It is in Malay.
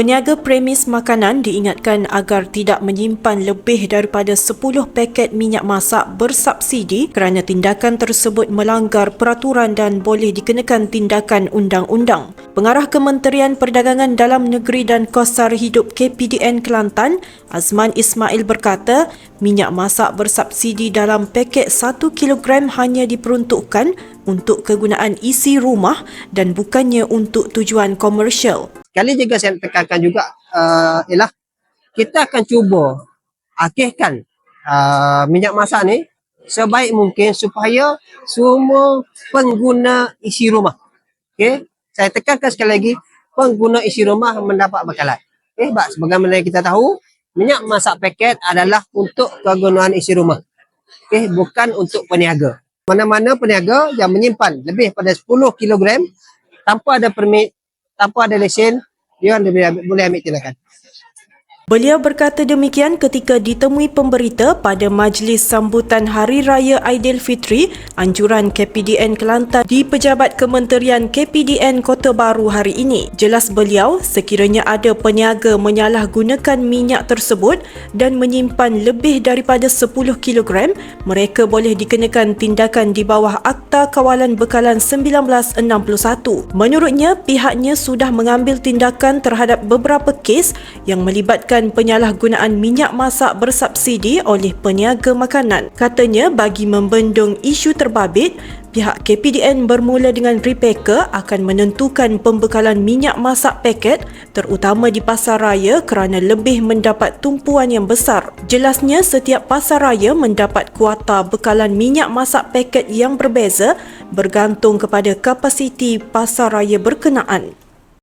Peniaga premis makanan diingatkan agar tidak menyimpan lebih daripada 10 paket minyak masak bersubsidi kerana tindakan tersebut melanggar peraturan dan boleh dikenakan tindakan undang-undang. Pengarah Kementerian Perdagangan Dalam Negeri dan Kos Sara Hidup KPDN Kelantan, Azman Ismail berkata, minyak masak bersubsidi dalam paket 1 kg hanya diperuntukkan untuk kegunaan isi rumah dan bukannya untuk tujuan komersial. Sekali juga saya tekankan juga uh, ialah kita akan cuba akihkan uh, minyak masak ni sebaik mungkin supaya semua pengguna isi rumah. Okey, saya tekankan sekali lagi pengguna isi rumah mendapat bekalan. Okey, sebab sebagaimana kita tahu minyak masak paket adalah untuk kegunaan isi rumah. Okey, bukan untuk peniaga. Mana-mana peniaga yang menyimpan lebih pada 10 kg tanpa ada permit tanpa ada lesen, dia boleh ambil, tindakan. Beliau berkata demikian ketika ditemui pemberita pada majlis sambutan Hari Raya Aidilfitri anjuran KPDN Kelantan di Pejabat Kementerian KPDN Kota Baru hari ini. Jelas beliau, sekiranya ada peniaga menyalahgunakan minyak tersebut dan menyimpan lebih daripada 10 kg, mereka boleh dikenakan tindakan di bawah Akta Kawalan Bekalan 1961. Menurutnya, pihaknya sudah mengambil tindakan terhadap beberapa kes yang melibatkan melakukan penyalahgunaan minyak masak bersubsidi oleh peniaga makanan. Katanya bagi membendung isu terbabit, pihak KPDN bermula dengan repacker akan menentukan pembekalan minyak masak paket terutama di pasar raya kerana lebih mendapat tumpuan yang besar. Jelasnya setiap pasar raya mendapat kuota bekalan minyak masak paket yang berbeza bergantung kepada kapasiti pasar raya berkenaan.